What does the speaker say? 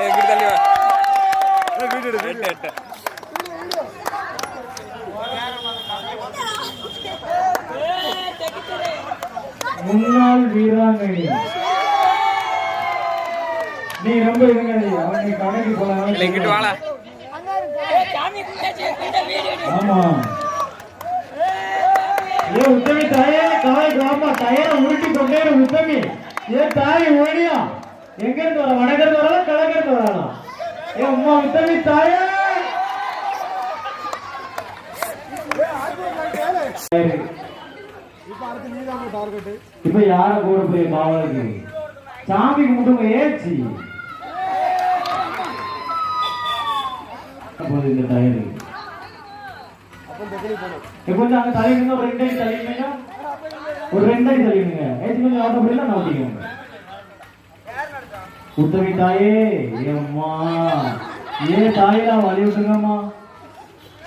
இப்படி தள்ளி வா எட்டு, எட்டு. முன்னாள் வீராங்கனி. நீ ரொம்ப இருங்க அவன் நீ கடைக்கு இல்லை இங்கிட்டு ஆமா. ஏ உத்தமி தாயே காய் ஆமா தயார உருட்டி கொண்டே உத்தமி. ஏ தாய் ஓடியா. எங்க இருந்து வர வடகிருந்து வரலாம் கிழக்கிருந்து வரலாம் உத்தவி தாய. இப்ப யார கூட போய் காவலுக்கு சாமி கும்பிட்டுங்க ஏச்சி. இந்த டயரு கொஞ்சம் அங்க தலைவீங்க ஒரு ரெண்டு அடி தலைவீங்க ஒரு ரெண்டு அடி தலைவீங்க ஏச்சி கொஞ்சம் ஆட்ட முடியல நான் ஓட்டிக்கோங்க உத்தவி தாயே ஏ அம்மா ஏ தாயெல்லாம் வழி விட்டுங்கம்மா